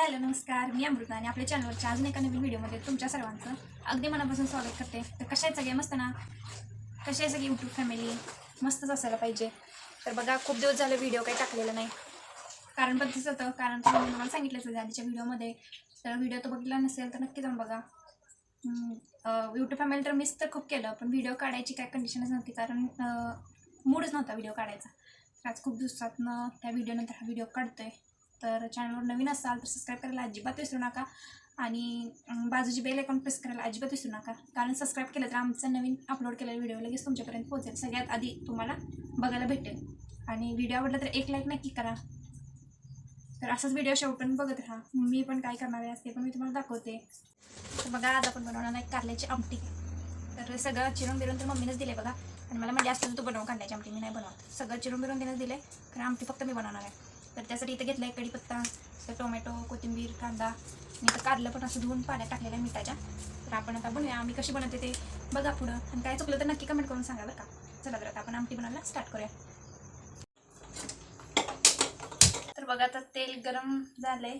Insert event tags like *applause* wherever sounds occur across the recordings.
Hello नमस्कार. मी अमृता आणि आपल्या चॅनलवरच्या अजून एका नवीन व्हिडिओमध्ये तुमच्या सर्वांचं अगदी मनापासून स्वागत करते. तर कशा आहे सगळे? मस्त ना? कशा आहे सगळी यूट्यूब फॅमिली मस्तच असायला पाहिजे. तर बघा खूप दिवस झाले व्हिडिओ काही टाकलेला नाही. कारण पण तेच होतं. कारण तुम्ही मला सांगितलंच होतं आधीच्या व्हिडिओमध्ये. तर व्हिडिओ तो बघितला नसेल तर नक्की जाऊन बघा. यूट्यूब फॅमिली तर मिस तर खूप केलं पण व्हिडिओ काढायची काय कंडिशनच नव्हती. कारण मूडच नव्हता व्हिडिओ काढायचा. तर आज खूप दिवसातनं त्या व्हिडिओनंतर हा व्हिडिओ काढतो आहे तर चॅनलवर नवीन असाल तर सबस्क्राईब करायला अजिबात विसरू नका. आणि बाजूची बेल अकाउंट प्रेस करायला अजिबात विसरू नका. कारण सबस्क्राईब केलं तर आमचं नवीन अपलोड केलेला व्हिडिओ लगेच तुमच्यापर्यंत पोहोचेल. सगळ्यात आधी तुम्हाला बघायला भेटेल. आणि व्हिडिओ आवडला तर एक लाईक नक्की करा. तर असंच व्हिडिओ शेवटून बघत राहा. मी पण काय करणार आहे असते पण मी तुम्हाला दाखवते. तर बघा आज आपण बनवणार आहे कारल्याची आमटी. तर सगळं चिरून बिरून तर मम्मीनंच दिले बघा. आणि मला म्हणजे असतं तू बनव कांद्याची आमटी मी नाही बनवत. सगळं चिरून बिरून तिनंच दिले कारण आमटी फक्त मी बनवणार आहे. तर त्यासाठी इथं घेतलं आहे कढीपत्ता तर टोमॅटो कोथिंबीर कांदा आणि इथं कारलं पण असं धुवून पाण्यात टाकलेलं आहे मिठाच्या. तर आपण आता बनवूया. आम्ही कशी बनवते ते बघा पुढं. आणि काय चुकलं तर नक्की कमेंट करून सांगा बरं का. चला तर आता आपण आमटी बनवायला स्टार्ट करूया. तर बघा आता तेल गरम झालंय.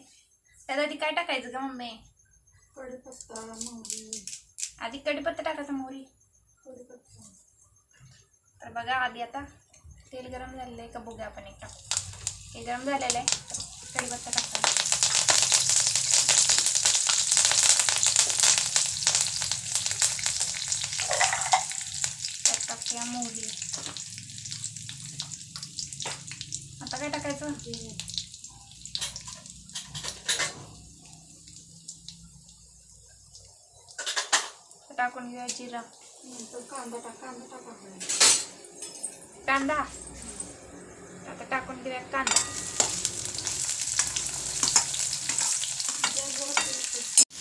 आधी काय टाकायचं का मम्मी? कढीपत्ता मोहरी. आधी कढीपत्ता टाकायचा मोहरी. कढीपत्ता. तर बघा आधी आता तेल गरम झालेलं आहे का बघूया आपण एकदा. ते गरम झालेलं आहे. कढीपत्ता टाकता त्यात टाकूया मोहरी. आता काय टाकायचं? टाकून घेऊया जिरा. कांदा टाक कांदा टाका कांदा? आता टाकून घेऊया कांदा.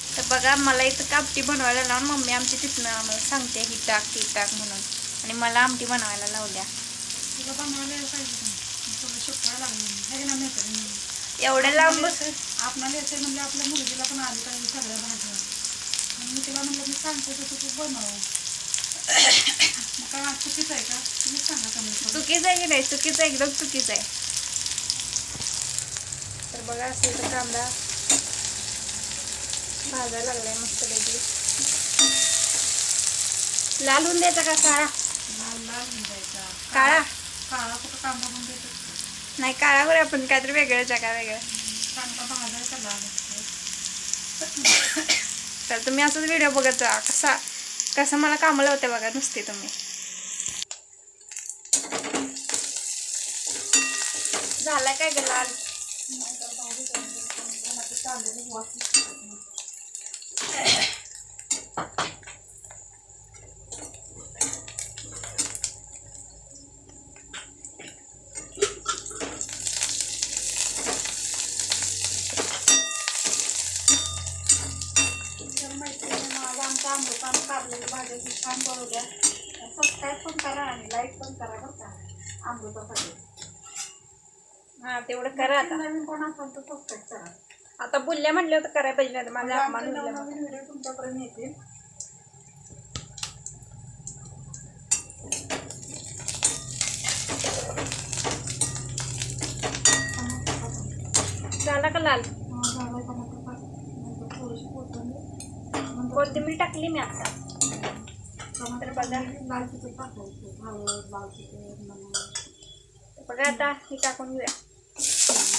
तर बघा मला इथं कापटी बनवायला लावून मम्मी आमची तिथनं आम्हाला सांगते ही टाक ती टाक म्हणून. आणि मला आमटी बनवायला लावल्या. एवढ्या लांब आपणाला येते म्हणजे आपल्या मुलगीला पण आली पाहिजे सगळ्या भाज्या मी तिला म्हणलं मी सांगते तू बनव. चुकीचं आहे का तुम्ही सांगा कमी करून. चुकीचं आहे की नाही? चुकीचं आहे, एकदम चुकीचं आहे. तर बघा असं इथं कांदा भाजायला लागलाय मस्त पैकी लाल होऊन द्यायचा का काळा? लाल लाल होऊन काळा? काळा कुठं कांदा नाही काळावर आपण काहीतरी वेगळं जगा वेगळं. कांदा भाजायचा लाल *coughs* तर तुम्ही असंच व्हिडिओ बघत जा. कसा कसं मला कामाला होते बघा नुसते तुम्ही. झाला काय ग लाल तर मैत्रिणींना आज आमच्या अमृतानं काढलेली भाज्याची छान बनवल्या सबस्क्राईब पण करा आणि लाईक पण करा बरं का. अमृतासाठी. हा तेवढं करा आता. नवीन कोण असेल तर सबस्क्राईब करा. आता बोलल्या म्हटलं तर करायला पाहिजे नाही माझा अपमान आमचे होईल नवनवीन व्हिडिओ तुमच्यापर्यंत येतील. झाला का लाल? कोथिंबीर टाकली मी आता? टमाटर बघा. लाल तिखट टाकायचं हळद लाल तिखट नमक बघा आता हे टाकून घेऊया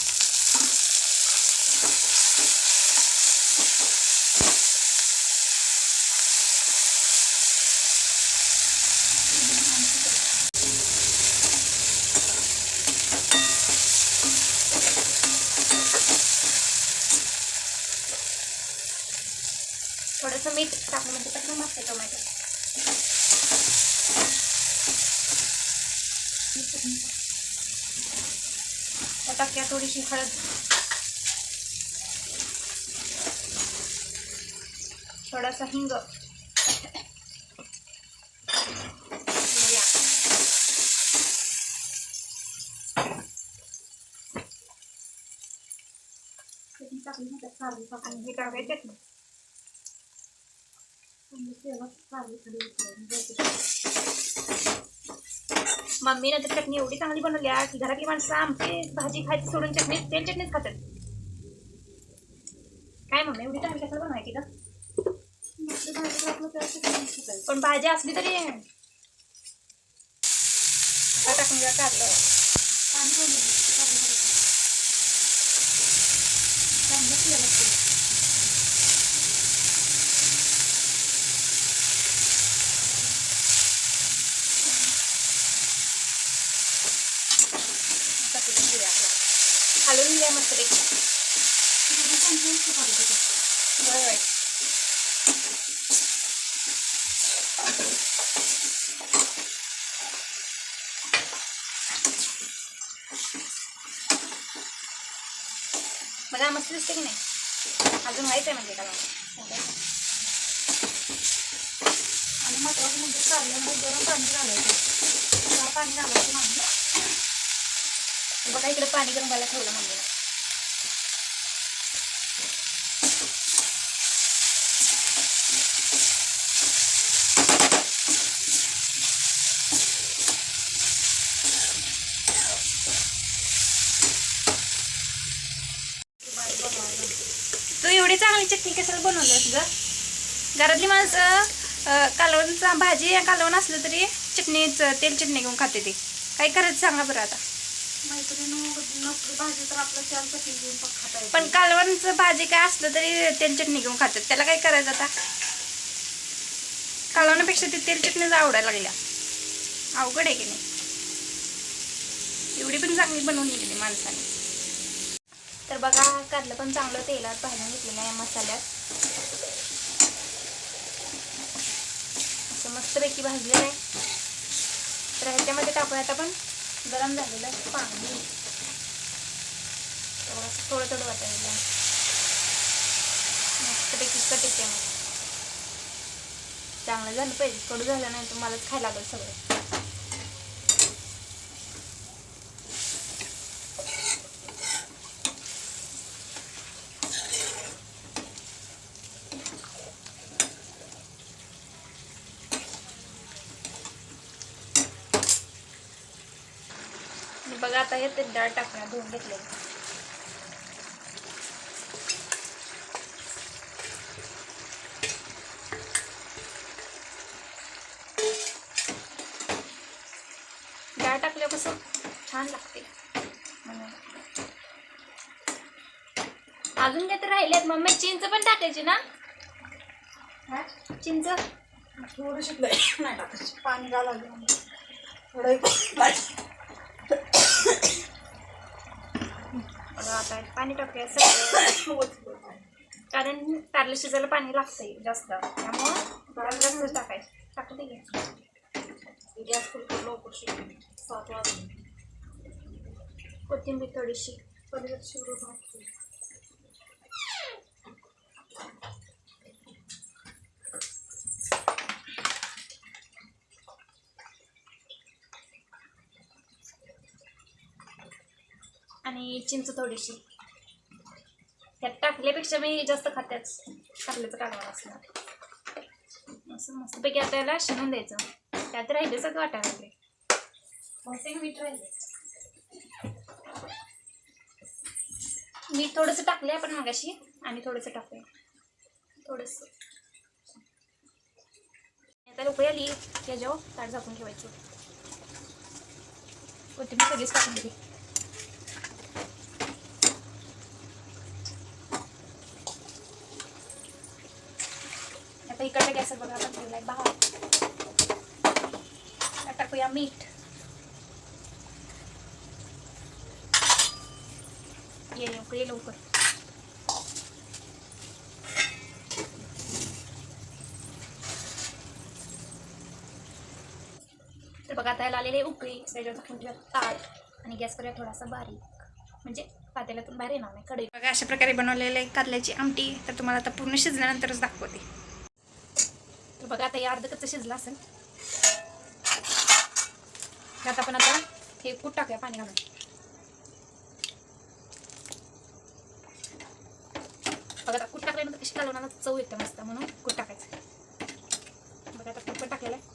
थोडंसं मीठ टाकलं म्हणजे कसं मस्त आहे टोमॅटो त्या टाक्या थोडीशी हळद थोडासा हिंग या. चटणी टाकली ना त्यात कारली टाकून आणि हे टाकाय चटणी म्हणजे तेलात कारली थोडी उकळून घ्यायची. मम्मी नंतर चटणी एवढी चांगली बनवली आहे की घरातली माणसं आमची भाजी खायची सोडून चटणी तेल चटणीच खातात. काय मम्मी एवढी चांगली कसं बनवायची का पण भाजी असली तरी टाकून घ्या काढलं पाणी पण नाही. चांगलं करायचं. चांगलं केलं ते. टाकून घेऊया आपलं खालून घ्या मस्त पैकी तिथे चांगलं असतं पाणी तिथे. होय होय मला मस्त दिसते की नाही? अजून व्हायचं आहे म्हणजे त्याला. आणि महत्वाचं म्हणजे कारल्यामध्ये गरम पाणी घालायचं. गार पाणी घालायचं नाही बघा इकडे पाणी गरम व्हायला ठेवलं म्हणजे भाजी बनवायला तू एवढी चांगली चटणी कशाला बनवलीस ग? घरातली माणसं कालवणचा भाजी कालवण असलं तरी चटणीच तेल चटणी घेऊन खाते ते. काय करायचं सांगा बरं आता. पण कालवणचं भाजी काय असलं तरी तेल चटणी घेऊन खातात. त्याला काय करायचं आता? कालवण्यापेक्षा ते तेल चटणीच आवडायला लागल्या. अवघड आहे की नाही? एवढी पण चांगली बनवून गेली माणसाने. तर बघा कारलं पण चांगलं तेलात भाजून घेतलेलं आहे मसाल्यात. असं मस्तपैकी भाजलेलं आहे. तर ह्याच्यामध्ये टाकूया आता पण गरम झालेलं पाणी. तर थोडं थोडं वाटायला मस्तपैकी कट येते मग. चांगलं झालं पाहिजे. कडू झालं नाही तर मलाच खायला लागेल सगळं. बघा आता हे ते डाळ टाकूया धुवून घेतलेली डाळ टाकल्यापासून छान लागते. अजून काय तर राहिलेत मम्मी चिंच पण टाकायची ना? चिंच? थोडं शिकलंय नाही टाकायचं. पाणी घालायचं थोडं भाजी आता पाणी टाकूया सगळं. कारण कारलं शिजायला पाणी लागतंय जास्त. त्यामुळं जास्त टाकायचं. टाकते घे. गॅस फुल लवकर शिकले सात वाजले. कोथिंबीर थोडीशी. पनीर शिवरू भाजते आणि चिंच थोडीशी. त्यात टाकल्यापेक्षा मी जास्त खात्याच टाकल्याचं कालवण असणार. असं मस्तपैकी आता याला शिजून द्यायचं. त्यात राहिले सगळं वाटायला लागले बहुतेक मीठ राहिले मीठ थोडंसं टाकले आपण मगाशी. आणि थोडंसं टाकूया थोडंसं. आता उकळी आली त्याच्यावर ताट झाकून ठेवायचं. कोथिंबीर सगळीच टाकून दिली आता गॅसवर बघा आपण ठेवलाय भात आता टाकूया मीठ. ये उकळी लवकर. तर बघा आता आलेले उकळी. त्याच्यावर टाकून ताट. आणि गॅस करूया थोडासा बारीक. म्हणजे पातेल्यातून बाहेर येणार नाही कडे बघा अशा प्रकारे बनवलेले कारल्याची आमटी. तर तुम्हाला आता पूर्ण शिजल्यानंतरच दाखवते. तर बघा आता हे अर्ध कच्चं शिजलं असेल. त्यात आपण आता हे कूट टाकूया पाणी घालून. बघा आता कूट टाकल्यानंतर कशी कालवणाला चव येते मस्त म्हणून कूट टाकायचं. बघा आता कूट पण टाकलेलं आहे.